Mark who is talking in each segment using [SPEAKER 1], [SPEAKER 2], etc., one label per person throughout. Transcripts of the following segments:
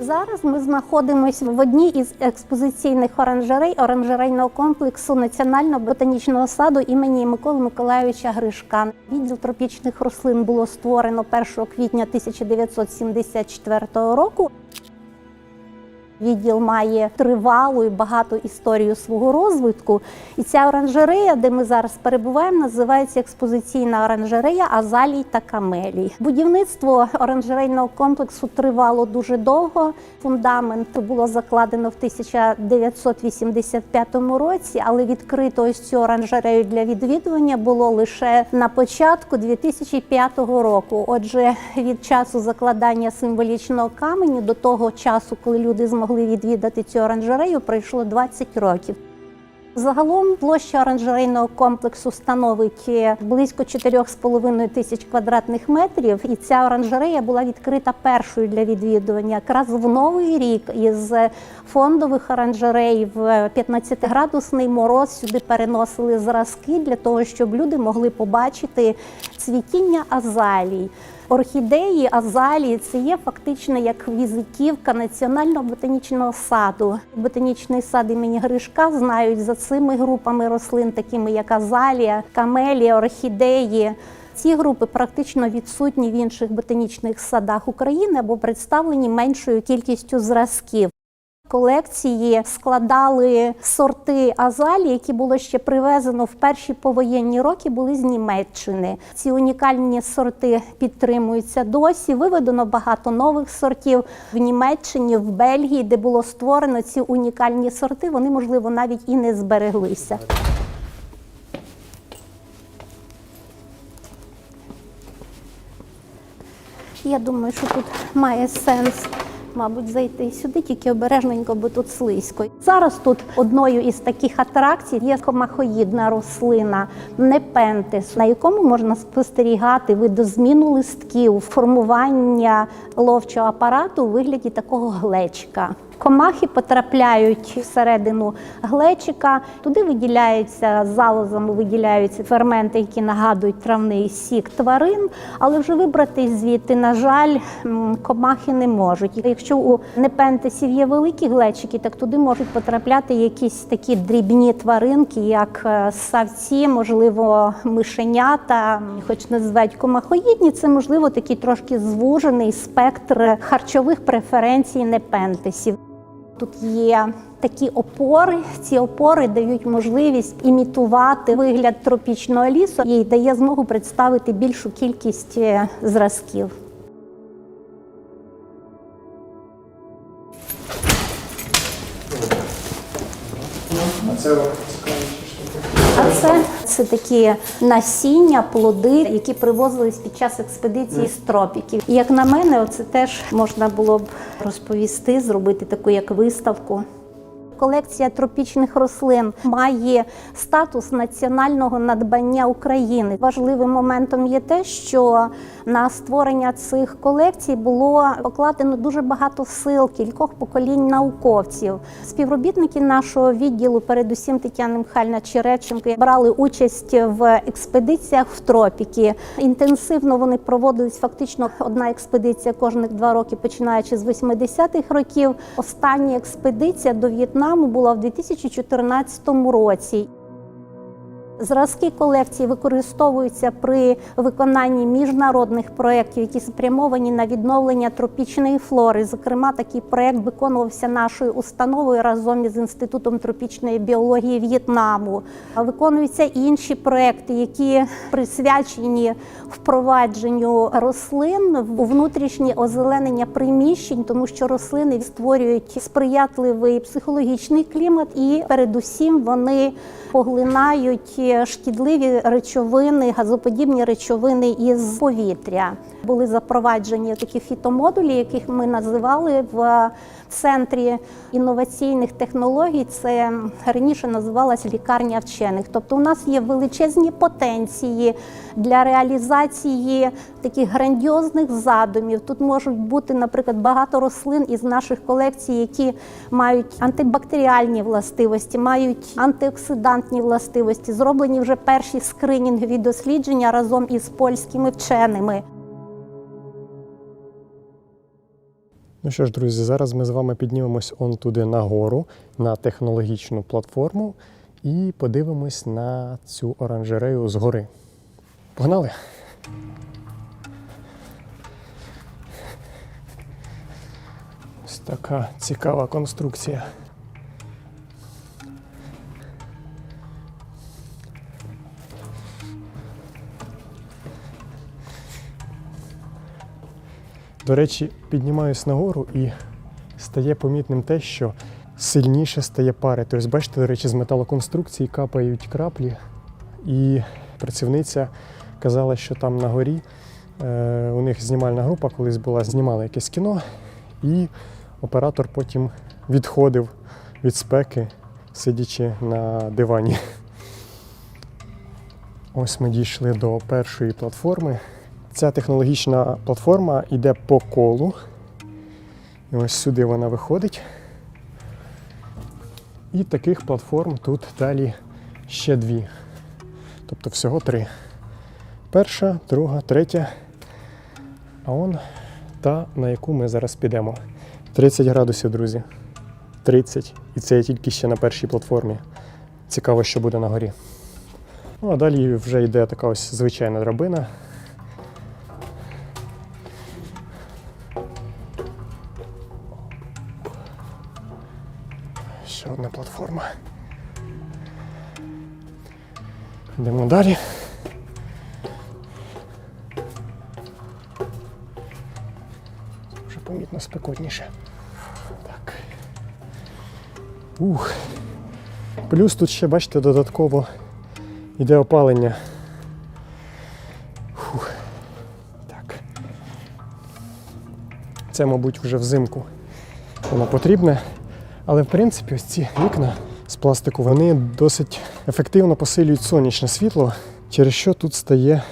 [SPEAKER 1] Зараз ми знаходимося в одній із експозиційних оранжерей оранжерейного комплексу Національного ботанічного саду імені Миколи Миколайовича Гришка. Відділ тропічних рослин було створено 1 квітня 1974 року. Відділ має тривалу і багату історію свого розвитку. І ця оранжерея, де ми зараз перебуваємо, називається експозиційна оранжерея Азалій та Камелій. Будівництво оранжерейного комплексу тривало дуже довго. Фундамент було закладено в 1985 році, але відкрито ось цю оранжерею для відвідування було лише на початку 2005 року. Отже, від часу закладання символічного каменю до того часу, коли люди змогли відвідати цю оранжерею, пройшло 20 років. Загалом площа оранжерейного комплексу становить е, близько 4,5 тисяч квадратних метрів, і ця оранжерея була відкрита першою для відвідування якраз в новий рік із фондових оранжерей в 15-градусний мороз сюди переносили зразки для того, щоб люди могли побачити цвітіння азалій. Орхідеї, азалії це є фактично як візитівка національного ботанічного саду. Ботанічний сад імені Гришка знають за цими групами рослин, такими як азалія, камелія, орхідеї. Ці групи практично відсутні в інших ботанічних садах України або представлені меншою кількістю зразків. Колекції складали сорти азалії, які було ще привезено в перші повоєнні роки, були з Німеччини. Ці унікальні сорти підтримуються досі. Виведено багато нових сортів в Німеччині, в Бельгії, де було створено ці унікальні сорти. Вони, можливо, навіть і не збереглися. Я думаю, що тут має сенс. Мабуть, зайти сюди, тільки обережненько, бо тут слизько. Зараз тут одною із таких атракцій є комахоїдна рослина непентис, на якому можна спостерігати видозміну листків, формування ловчого апарату у вигляді такого глечка. Комахи потрапляють всередину глечика, туди виділяються залозами, виділяються ферменти, які нагадують травний сік тварин, але вже вибрати звідти, на жаль, комахи не можуть. Якщо у непентесів є великі глечики, так туди можуть потрапляти якісь такі дрібні тваринки, як е, савці, можливо, мишенята, хоч називають комахоїдні, це можливо такий трошки звужений спектр харчових преференцій непентесів. Тут є такі опори. Ці опори дають можливість імітувати вигляд тропічного лісу і дає змогу представити більшу кількість е, зразків.
[SPEAKER 2] А це
[SPEAKER 1] це, такі насіння, плоди, які привозились під час експедиції з тропіків. І як на мене, це теж можна було б розповісти, зробити таку як виставку. Колекція тропічних рослин має статус національного надбання України. Важливим моментом є те, що на створення цих колекцій було покладено дуже багато сил кількох поколінь науковців. Співробітники нашого відділу, передусім Тетяна Михайлівна Череченко, брали участь в експедиціях в тропіки. Інтенсивно вони проводились фактично одна експедиція кожних два роки, починаючи з 80-х років. Остання експедиція до В'єтнаму була в 2014 році. Зразки колекції використовуються при виконанні міжнародних проєктів, які спрямовані на відновлення тропічної флори. Зокрема, такий проєкт виконувався нашою установою разом із інститутом тропічної біології В'єтнаму. Виконуються інші проєкти, які присвячені впровадженню рослин у внутрішнє озеленення приміщень, тому що рослини створюють сприятливий психологічний клімат, і передусім вони поглинають шкідливі речовини, газоподібні речовини із повітря. Були запроваджені такі фітомодулі, яких ми називали в центрі інноваційних технологій. Це раніше називалась лікарня вчених. Тобто, у нас є величезні потенції для реалізації таких грандіозних задумів. Тут можуть бути, наприклад, багато рослин із наших колекцій, які мають антибактеріальні властивості, мають антиоксидантні властивості. Зроблені вже перші скринінгові дослідження разом із польськими вченими.
[SPEAKER 3] Ну що ж, друзі, зараз ми з вами піднімемось он туди нагору, на технологічну платформу, і подивимось на цю оранжерею згори. Погнали! Ось така цікава конструкція. До речі, піднімаюсь нагору і стає помітним те, що сильніше стає пари. Тобто, бачите, до речі, з металоконструкції капають краплі, і працівниця казала, що там на горі е, у них знімальна група колись була, знімала якесь кіно, і оператор потім відходив від спеки, сидячи на дивані. Ось ми дійшли до першої платформи. Ця технологічна платформа йде по колу. І ось сюди вона виходить. І таких платформ тут далі ще дві. Тобто всього три. Перша, друга, третя. А он та, на яку ми зараз підемо. 30 градусів, друзі. 30. І це я тільки ще на першій платформі. Цікаво, що буде на горі. Ну, а далі вже йде така ось звичайна драбина. Йдемо далі. Вже помітно спекотніше. Так. Ух. Плюс тут ще, бачите, додатково йде опалення. Фух. Так. Це, мабуть, вже взимку воно потрібне. Але в принципі ось ці вікна з пластику вони досить ефективно посилюють сонячне світло, через що тут стає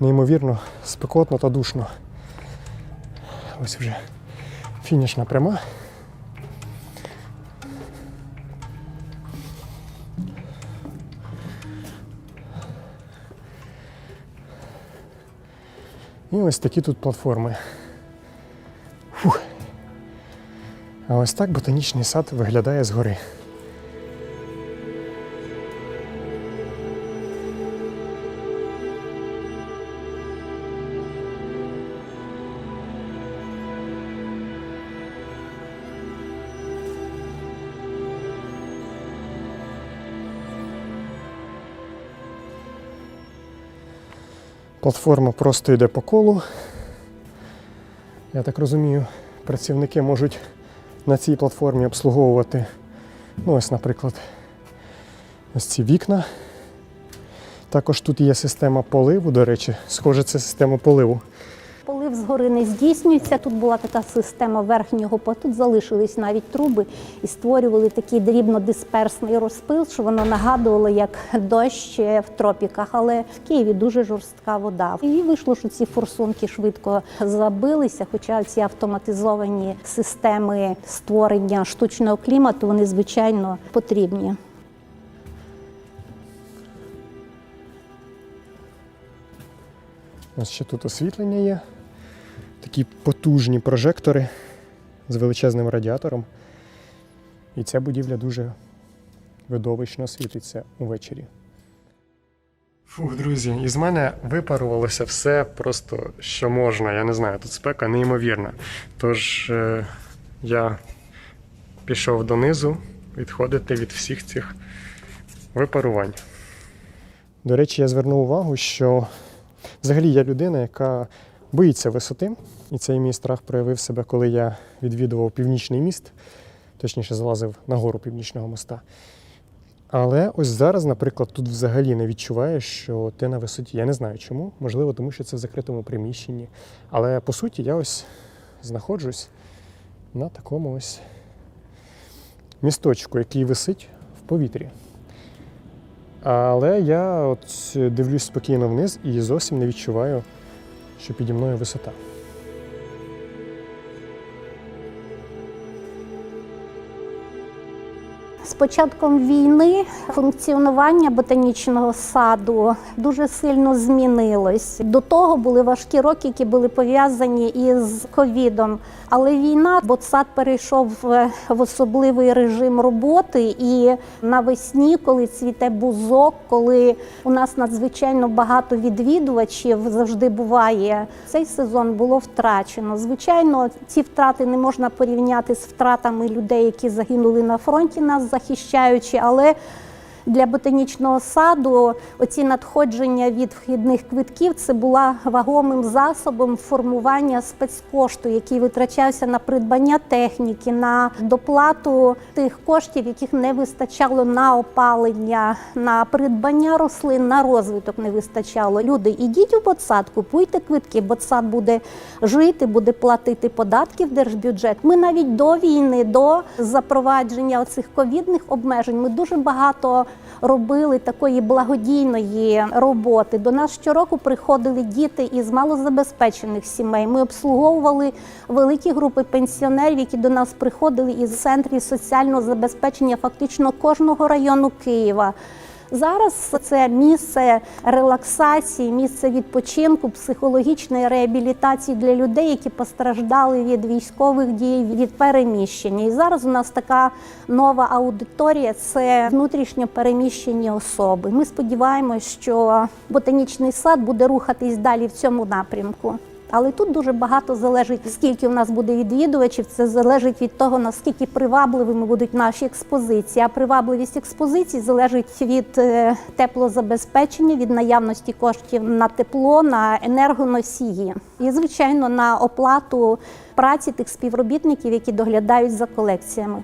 [SPEAKER 3] неймовірно спекотно та душно. Ось вже фінішна пряма. І ось такі тут платформи. Фух. А ось так ботанічний сад виглядає згори. Платформа просто йде по колу. Я так розумію, працівники можуть на цій платформі обслуговувати, ну ось, наприклад, ось ці вікна. Також тут є система поливу, до речі, схоже, це система поливу.
[SPEAKER 1] Полив згори не здійснюється. Тут була така система верхнього по тут залишились навіть труби і створювали такий дрібнодисперсний розпил, що воно нагадувало як дощ в тропіках. Але в Києві дуже жорстка вода. І вийшло, що ці форсунки швидко забилися. Хоча ці автоматизовані системи створення штучного клімату вони звичайно потрібні.
[SPEAKER 3] Ось ще тут освітлення є. Такі потужні прожектори з величезним радіатором. І ця будівля дуже видовищно світиться увечері. Фух, друзі, із мене випарувалося все просто, що можна. Я не знаю, тут спека неймовірна. Тож е, я пішов донизу відходити від всіх цих випарувань. До речі, я звернув увагу, що взагалі я людина, яка боїться висоти. І цей мій страх проявив себе, коли я відвідував північний міст, точніше залазив на гору північного моста. Але ось зараз, наприклад, тут взагалі не відчуваєш, що ти на висоті. Я не знаю чому. Можливо, тому що це в закритому приміщенні. Але по суті, я ось знаходжусь на такому ось місточку, який висить в повітрі. Але я от дивлюсь спокійно вниз і зовсім не відчуваю, що піді мною висота.
[SPEAKER 1] Початком війни функціонування ботанічного саду дуже сильно змінилось. До того були важкі роки, які були пов'язані із ковідом. Але війна, ботсад перейшов в особливий режим роботи. І навесні, коли цвіте бузок, коли у нас надзвичайно багато відвідувачів завжди буває, цей сезон було втрачено. Звичайно, ці втрати не можна порівняти з втратами людей, які загинули на фронті, нас захищаючи, але для ботанічного саду оці надходження від вхідних квитків це була вагомим засобом формування спецкошту, який витрачався на придбання техніки, на доплату тих коштів, яких не вистачало на опалення, на придбання рослин, на розвиток не вистачало. Люди, ідіть у ботсад, купуйте квитки. Ботсад буде жити, буде платити податки в держбюджет. Ми навіть до війни, до запровадження оцих ковідних обмежень, ми дуже багато робили такої благодійної роботи. До нас щороку приходили діти із малозабезпечених сімей. Ми обслуговували великі групи пенсіонерів, які до нас приходили із центрів соціального забезпечення фактично кожного району Києва. Зараз це місце релаксації, місце відпочинку, психологічної реабілітації для людей, які постраждали від військових дій, від переміщення. І зараз у нас така нова аудиторія це внутрішньо переміщені особи. Ми сподіваємось, що ботанічний сад буде рухатись далі в цьому напрямку. Але тут дуже багато залежить, скільки у нас буде відвідувачів. Це залежить від того, наскільки привабливими будуть наші експозиції. А привабливість експозицій залежить від е, теплозабезпечення, від наявності коштів на тепло, на енергоносії і, звичайно, на оплату праці тих співробітників, які доглядають за колекціями.